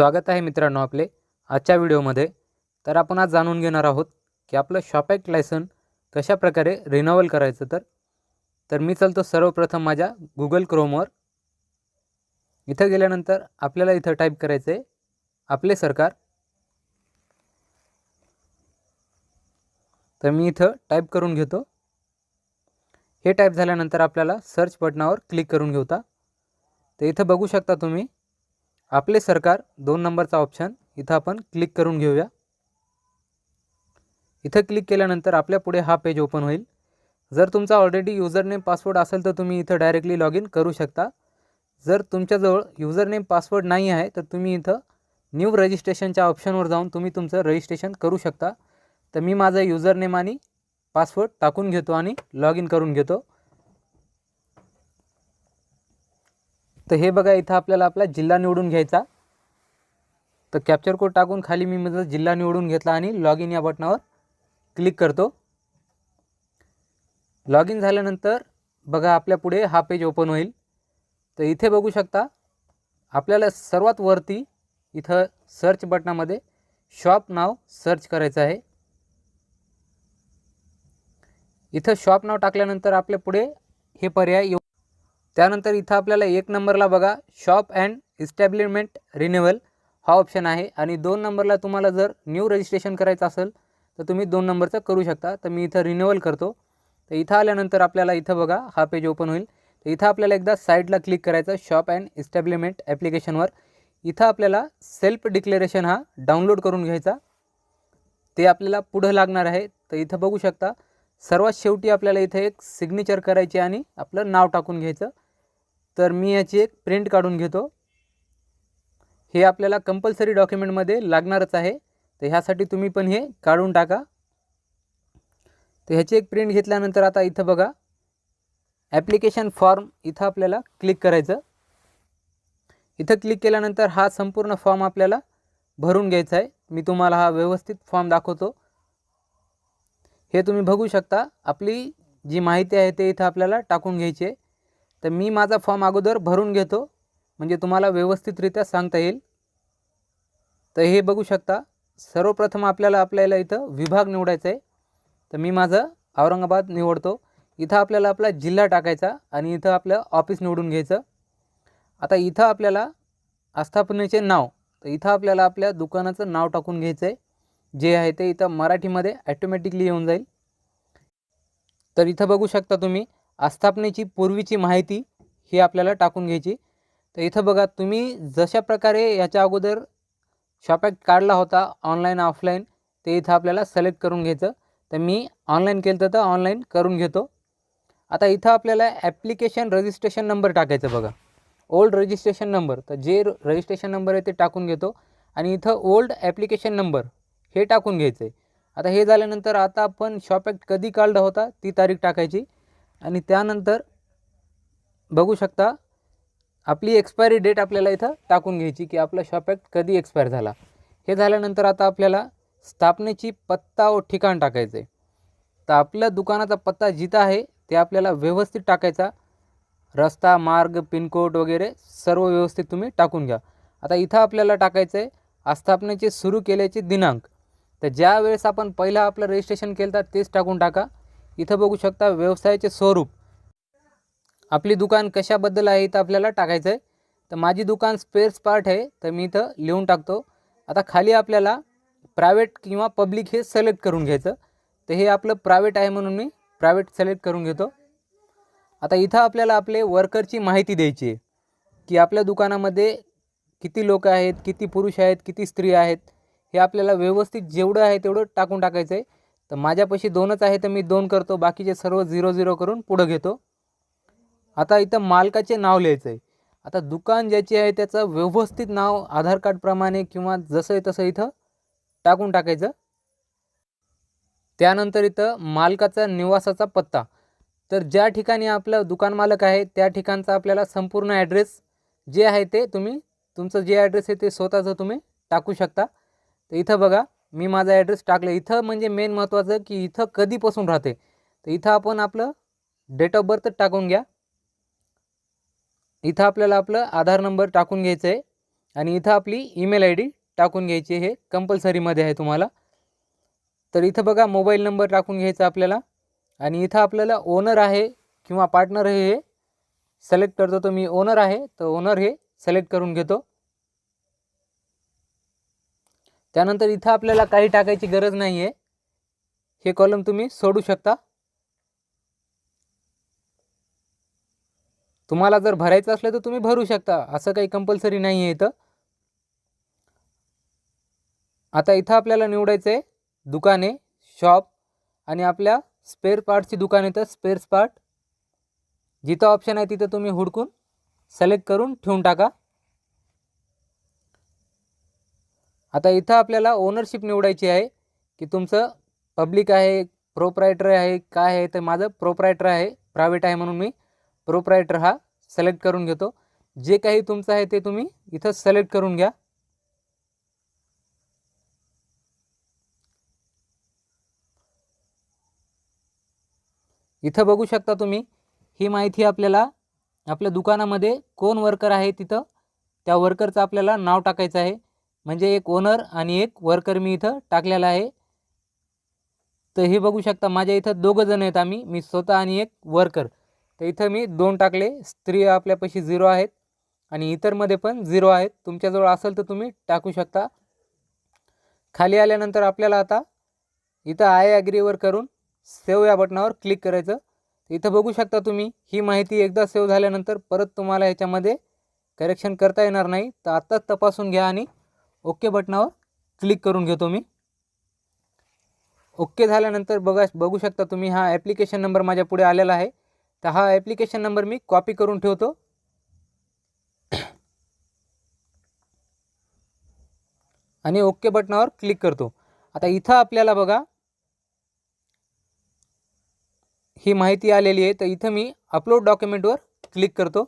स्वागत आहे मित्रांनो आपले आजच्या व्हिडिओमध्ये. तर आपण आज जाणून घेणार आहोत की आपलं शॉपॅक्ट लायसन कशा प्रकारे करायचं तर. तर मी चलतो सर्वप्रथम माझ्या गुगल क्रोमवर. इथं गेल्यानंतर आपल्याला इथं टाईप करायचं आहे आपले सरकार. तर मी इथं टाईप करून घेतो. हे टाईप झाल्यानंतर आपल्याला सर्च बटनावर क्लिक करून घेऊता तर इथं बघू शकता तुम्ही आपले सरकार दोन नंबरचा ऑप्शन इथं आपण क्लिक करून घेऊया. इथं क्लिक केल्यानंतर आपल्या पुढे हा पेज ओपन होईल. जर तुमचा ऑलरेडी युजरनेम पासवर्ड असेल तर तुम्ही इथं डायरेक्टली लॉग इन करू शकता. जर तुमच्याजवळ युजरनेम पासवर्ड नाही आहे तर तुम्ही इथं न्यू रजिस्ट्रेशनच्या ऑप्शनवर जाऊन तुम्ही तुमचं रजिस्ट्रेशन करू शकता. तर मी माझं युजरनेम आणि पासवर्ड टाकून घेतो आणि लॉग इन करून घेतो. तर हे बघा इथं आपल्याला आपला जिल्हा निवडून घ्यायचा. तर कॅप्चर कोड टाकून खाली मी माझा जिल्हा निवडून घेतला आणि लॉग इन या बटनावर क्लिक करतो. लॉग इन झाल्यानंतर बघा आपल्या पुढे हा पेज ओपन होईल. तर इथे बघू शकता आपल्याला सर्वात वरती इथं सर्च बटनामध्ये शॉप नाव सर्च करायचं आहे. इथं शॉप नाव टाकल्यानंतर आपल्या पुढे हे पर्याय येऊ त्यानंतर इथं आपल्याला एक नंबरला बघा शॉप अँड इस्टॅब्लिशमेंट रिन्युअल हा ऑप्शन आहे. आणि दोन नंबरला तुम्हाला जर न्यू रजिस्ट्रेशन करायचं असेल तर तुम्ही दोन नंबरचं करू शकता. तर मी इथं रिन्युअल करतो. तर इथं आल्यानंतर आपल्याला इथं बघा हा पेज ओपन होईल. तर इथं आपल्याला एकदा साईडला क्लिक करायचं शॉप अँड इस्टॅब्लिशमेंट ॲप्लिकेशनवर इथं आपल्याला सेल्फ डिक्लेरेशन हा डाउनलोड करून घ्यायचा. ते आपल्याला पुढं लागणार आहे. तर इथं बघू शकता सर्वात शेवटी आपल्याला इथं एक सिग्नेचर करायची आणि आपलं नाव टाकून घ्यायचं. तर मी याची एक प्रिंट काढून घेतो. हे आपल्याला कंपल्सरी डॉक्युमेंटमध्ये लागणारच आहे. तर ह्यासाठी तुम्ही पण हे काढून टाका. तर ह्याची एक प्रिंट घेतल्यानंतर आता इथं बघा. ॲप्लिकेशन फॉर्म इथं आपल्याला क्लिक करायचं. इथं क्लिक केल्यानंतर हा संपूर्ण फॉर्म आपल्याला भरून घ्यायचा आहे. मी तुम्हाला हा व्यवस्थित फॉर्म दाखवतो. हे तुम्ही बघू शकता. आपली जी माहिती आहे ते इथं आपल्याला टाकून घ्यायची आहे. तर मी माझा फॉर्म अगोदर भरून घेतो. म्हणजे तुम्हाला व्यवस्थितरित्या सांगता येईल. तर हे बघू शकता. सर्वप्रथम आपल्याला आपल्याला इथं विभाग निवडायचा आहे. तर मी माझं औरंगाबाद निवडतो. इथं आपल्याला आपला जिल्हा टाकायचा आणि इथं आपलं ऑफिस निवडून घ्यायचं. आता इथं आपल्याला आस्थापनेचे नाव तर इथं आपल्याला आपल्या दुकानाचं नाव टाकून घ्यायचं आहे. जे आहे ते इथं मराठीमध्ये ॲटोमॅटिकली येऊन जाईल. तर इथं बघू शकता तुम्ही आस्थापनेची पूर्वीची माहिती ही आपल्याला टाकून घ्यायची. तर इथं बघा तुम्ही जशा प्रकारे याच्या अगोदर शॉपॅक्ट काढला होता ऑनलाईन ऑफलाईन ते इथं आपल्याला सिलेक्ट करून घ्यायचं. तर मी ऑनलाईन केलं तर ऑनलाईन करून घेतो. आता इथं आपल्याला ॲप्लिकेशन रजिस्ट्रेशन नंबर टाकायचं बघा. ओल्ड रजिस्ट्रेशन नंबर तर जे रजिस्ट्रेशन नंबर आहे ते टाकून घेतो. आणि इथं ओल्ड ॲप्लिकेशन नंबर हे टाकून घ्यायचं आहे आता हे झाल्यानंतर आता आपण शॉपॅक्ट कधी काढला होता ती तारीख टाकायची. आणि त्यानंतर बघू शकता आपली एक्सपायरी डेट आपल्याला इथं टाकून घ्यायची की आपला शॉपॅक्ट कधी एक्सपायर झाला. हे झाल्यानंतर आता आपल्याला स्थापनेची पत्ता व ठिकाण टाकायचं आहे तर आपल्या दुकानाचा पत्ता जिथं आहे ते आपल्याला व्यवस्थित टाकायचा. रस्ता मार्ग पिनकोड वगैरे सर्व व्यवस्थित तुम्ही टाकून घ्या. आता इथं आपल्याला टाकायचं आहे आस्थापनेचे सुरू केल्याचे दिनांक. तर ज्या वेळेस आपण पहिला आपलं रजिस्ट्रेशन केलं तर तेच टाकून टाका. इथं बघू शकता व्यवसायाचे स्वरूप. आपली दुकान कशाबद्दल आहे इथं आपल्याला टाकायचं आहे तर माझी दुकान स्पेअर्स पार्ट आहे तर मी इथं लिहून टाकतो. आता खाली आपल्याला प्रायव्हेट किंवा पब्लिक हे सिलेक्ट करून घ्यायचं. तर हे आपलं प्रायव्हेट आहे म्हणून मी प्रायव्हेट सिलेक्ट करून घेतो. आता इथं आपल्याला आपले वर्करची माहिती द्यायची आहे. की आपल्या दुकानामध्ये किती लोक आहेत किती पुरुष आहेत किती स्त्री आहेत. हे आपल्याला व्यवस्थित जेवढं आहे तेवढं टाकून टाकायचं आहे. तर माझ्यापाशी दोनच आहे तर मी दोन करतो. बाकीचे सर्व झिरो झिरो करून पुढं घेतो. आता इथं मालकाचे नाव लिहायचं आहे. आता दुकान ज्याचे आहे त्याचं व्यवस्थित नाव आधार कार्डप्रमाणे किंवा जसं आहे तसं इथं टाकून टाकायचं. त्यानंतर इथं मालकाचा निवासाचा पत्ता. तर ज्या ठिकाणी आपलं दुकान मालक आहे त्या ठिकाणचा आपल्याला संपूर्ण ॲड्रेस जे आहे ते तुम्ही तुमचं जे ॲड्रेस आहे ते स्वतःचं तुम्ही टाकू शकता. तर इथं बघा मी माझा ॲड्रेस टाकलं. इथं म्हणजे मेन महत्त्वाचं की इथं कधीपासून राहते? तर इथं आपण आपलं डेट ऑफ बर्थ टाकून घ्या. इथं आपल्याला आपलं आधार नंबर टाकून घ्यायचं आहे आणि इथं आपली ईमेल आय डी टाकून घ्यायची हे कंपल्सरीमध्ये आहे तुम्हाला. तर इथं बघा मोबाईल नंबर टाकून घ्यायचा आपल्याला. आणि इथं आपल्याला ओनर आहे किंवा पार्टनर हे सिलेक्ट करतो. तो मी ओनर आहे. तर ओनर हे सिलेक्ट करून घेतो. त्यानंतर इथं आपल्याला काही टाकायची गरज नाही आहे हे कॉलम तुम्ही सोडू शकता. तुम्हाला जर भरायचं असलं तर तुम्ही भरू शकता. असं काही कंपल्सरी नाही आहे इथं. आता इथं आपल्याला निवडायचं आहे दुकाने शॉप आणि आपल्या स्पेअर पार्टची दुकान येतं स्पेअर्स पार्ट जिथं ऑप्शन आहे तिथं तुम्ही हुडकून सिलेक्ट करून ठेवून टाका. आता इथं आपल्याला ओनरशिप निवडायची आहे की तुमचं पब्लिक आहे प्रोप्रायटर आहे काय आहे तर माझं प्रोप्रायटर आहे प्रायव्हेट आहे म्हणून मी प्रोप्रायटर हा सिलेक्ट करून घेतो. जे काही तुमचं आहे ते तुम्ही इथं सिलेक्ट करून घ्या. इथं बघू शकता तुम्ही ही माहिती आपल्याला आपल्या दुकानामध्ये कोण वर्कर आहे तिथं त्या वर्करचं आपल्याला नाव टाकायचं आहे. म्हणजे एक ओनर आणि एक वर्कर मी इथं टाकलेला आहे. तर हे बघू शकता माझ्या इथं दोघं जण आहेत आम्ही. मी स्वतः आणि एक वर्कर तर इथं मी दोन टाकले. स्त्री आपल्यापाशी झिरो आहेत आणि इतरमध्ये पण झिरो आहेत. तुमच्याजवळ असेल तर तुम्ही टाकू शकता. खाली आल्यानंतर आपल्याला आता इथं आय ॲग्रीवर करून सेव्ह या बटनावर क्लिक करायचं. इथं बघू शकता तुम्ही ही माहिती एकदा सेव्ह झाल्यानंतर परत तुम्हाला याच्यामध्ये करेक्शन करता येणार नाही. तर आत्ताच तपासून घ्या आणि ओके बटनावर क्लिक करून घेतो मी. ओके झाल्यानंतर बघा बघू शकता तुम्ही हा ॲप्लिकेशन नंबर माझ्या पुढे आलेला आहे. तर हा ॲप्लिकेशन नंबर मी कॉपी करून ठेवतो. आणि ओके बटनावर क्लिक करतो. आता इथं आपल्याला बघा ही माहिती आलेली आहे. तर इथं मी अपलोड डॉक्युमेंटवर क्लिक करतो.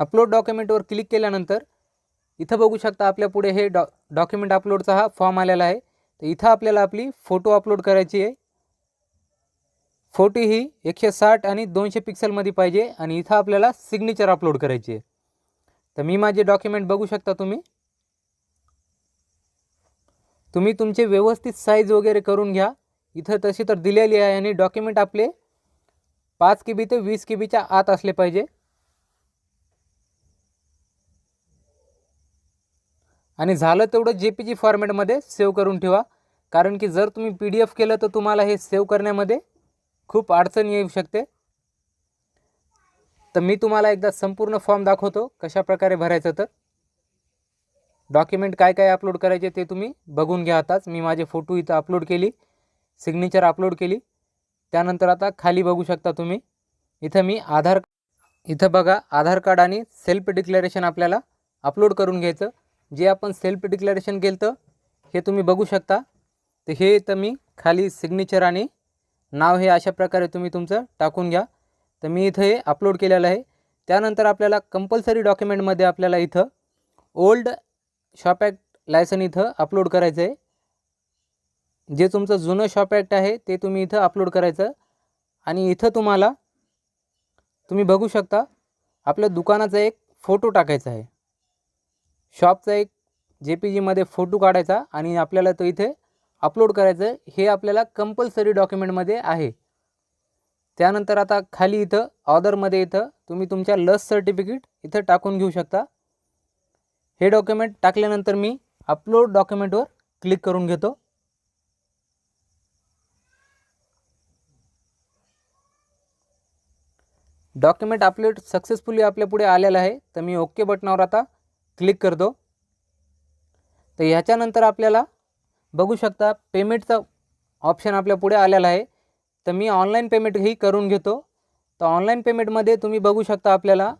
अपलोड डॉक्युमेंटवर क्लिक केल्यानंतर इथं बघू शकता आपल्या पुढे हे डॉ डॉक्युमेंट अपलोडचा हा फॉर्म आलेला आहे. तर इथं आपल्याला आपली फोटो अपलोड करायची आहे. फोटो ही एकशे साठ आणि दोनशे पिक्सलमध्ये पाहिजे आणि इथं आपल्याला सिग्नेचर अपलोड करायची आहे. तर मी माझे डॉक्युमेंट बघू शकता तुम्ही. तुम्ही तुमचे व्यवस्थित साईज वगैरे करून घ्या. इथं तशी तर दिलेली आहे आणि डॉक्युमेंट आपले पाच के बी ते वीस के बीच्या आत असले पाहिजे. आणि झालं तेवढं जे पी जी फॉर्मॅटमध्ये सेव्ह करून ठेवा. कारण की जर तुम्ही पी डी एफ केलं तर तुम्हाला हे सेव्ह करण्यामध्ये खूप अडचण येऊ शकते. तर मी तुम्हाला एकदा संपूर्ण फॉर्म दाखवतो कशाप्रकारे भरायचं तर. डॉक्युमेंट काय काय अपलोड करायचे ते तुम्ही बघून घ्या आताच. मी माझे फोटो इथं अपलोड केली सिग्नेचर अपलोड केली. त्यानंतर आता खाली बघू शकता तुम्ही. इथं मी आधार इथं बघा आधार कार्ड आणि सेल्फ डिक्लेरेशन आपल्याला अपलोड करून घ्यायचं. जे आपण सेल्फ डिक्लेरेशन केलं तर हे तुम्ही बघू शकता. तर हे तर मी खाली सिग्नेचर आणि नाव हे अशा प्रकारे तुम्ही तुमचं टाकून घ्या. तर मी इथं हे अपलोड केलेलं आहे. त्यानंतर आपल्याला कंपल्सरी डॉक्युमेंटमध्ये आपल्याला इथं ओल्ड शॉप ॲक्ट लायसन इथं अपलोड करायचं आहे. जे तुमचं जुनं शॉप ॲक्ट आहे ते तुम्ही इथं अपलोड करायचं. आणि इथं तुम्हाला तुम्ही बघू शकता आपल्या दुकानाचा एक फोटो टाकायचा आहे. शॉपचा एक जे पी जीमध्ये फोटो काढायचा आणि आपल्याला तो इथे अपलोड करायचं हे आपल्याला कंपल्सरी डॉक्युमेंटमध्ये आहे. त्यानंतर आता खाली इथं ऑर्डरमध्ये इथं तुम्ही तुमच्या लस सर्टिफिकेट इथं टाकून घेऊ शकता. हे डॉक्युमेंट टाकल्यानंतर मी अपलोड डॉक्युमेंटवर क्लिक करून घेतो. डॉक्युमेंट अपलोड सक्सेसफुली आपल्या पुढे आलेलं आहे. तर मी ओके बटनावर आता क्लिक करतो. तर ह्याच्यानंतर आपल्याला बघू शकता पेमेंटचा ऑप्शन आपल्या पुढे आलेला आहे. तर मी ऑनलाईन पेमेंटही करून घेतो. तर ऑनलाईन पेमेंटमध्ये तुम्ही बघू शकता आपल्याला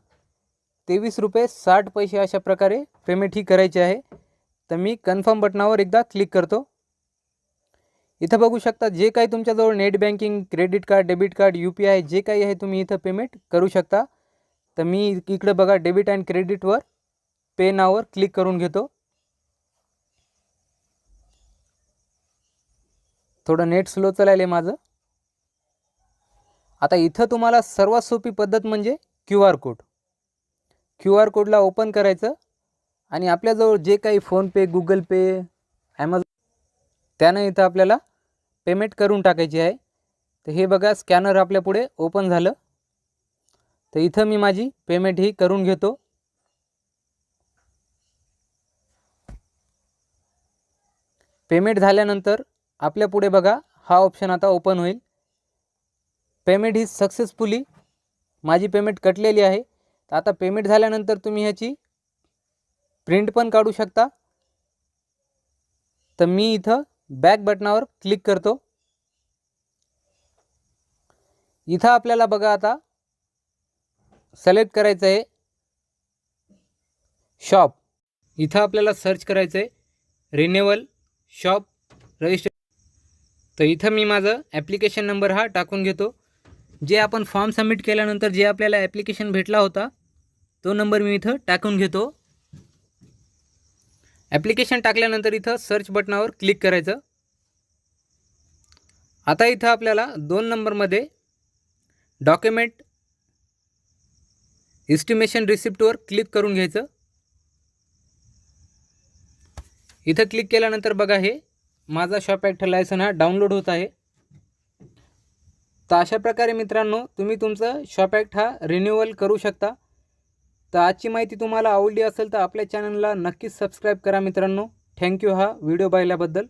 तेवीस रुपये साठ पैसे अशा प्रकारे पेमेंट ही करायची आहे. तर मी कन्फर्म बटनावर एकदा क्लिक करतो. इथं बघू शकता जे काही तुमच्याजवळ net banking credit card debit card U P I जे काही आहे तुम्ही इथं पेमेंट करू शकता. तर मी इकडं बघा डेबिट अँड क्रेडिटवर पे नावर क्लिक करून घेतो. थोडं नेट स्लो चालेल आहे माझं. आता इथं तुम्हाला सर्वात सोपी पद्धत म्हणजे Q R code. Q R कोडला ओपन करायचं आणि आपल्याजवळ जे काही फोनपे गुगल पे ॲमेझॉन त्यानं इथं आपल्याला पेमेंट करून टाकायची आहे. तर हे बघा स्कॅनर आपल्या पुढे ओपन झालं. तर इथं मी माझी पेमेंट ही करून घेतो. पेमेंट झाल्यानंतर आपल्या पुढे बघा हा ऑप्शन आता ओपन होईल. पेमेंट ही सक्सेसफुली माझी पेमेंट कटलेली आहे. तर आता पेमेंट झाल्यानंतर तुम्ही ह्याची प्रिंट पण काढू शकता. तर मी इथं बॅक बटनावर क्लिक करतो. इथं आपल्याला बघा आता सिलेक्ट करायचं आहे. शॉप इथं आपल्याला सर्च करायचं आहे. रिन्युअल शॉप रजिस्टर तर इथं मी माझं ॲप्लिकेशन नंबर हा टाकून घेतो. जे आपण फॉर्म सबमिट केल्यानंतर जे आपल्याला ॲप्लिकेशन भेटला होता तो नंबर मी इथं टाकून घेतो. ॲप्लिकेशन टाकल्यानंतर इथं सर्च बटनावर क्लिक करायचं. आता इथं आपल्याला दोन नंबरमध्ये डॉक्युमेंट इस्टिमेशन रिसिप्टवर क्लिक करून घ्यायचं. इथं क्लिक केल्यानंतर बघा हे माझा शॉप ॲक्ट लायसन हा डाउनलोड होत आहे. तर अशा प्रकारे मित्रांनो तुम्ही तुमचं शॉप ॲक्ट हा रिन्युअल करू शकता. तर आजची माहिती तुम्हाला आवडली असेल तर आपल्या चॅनलला नक्कीच सबस्क्राईब करा मित्रांनो. थँक्यू हा व्हिडिओ पाहिल्याबद्दल.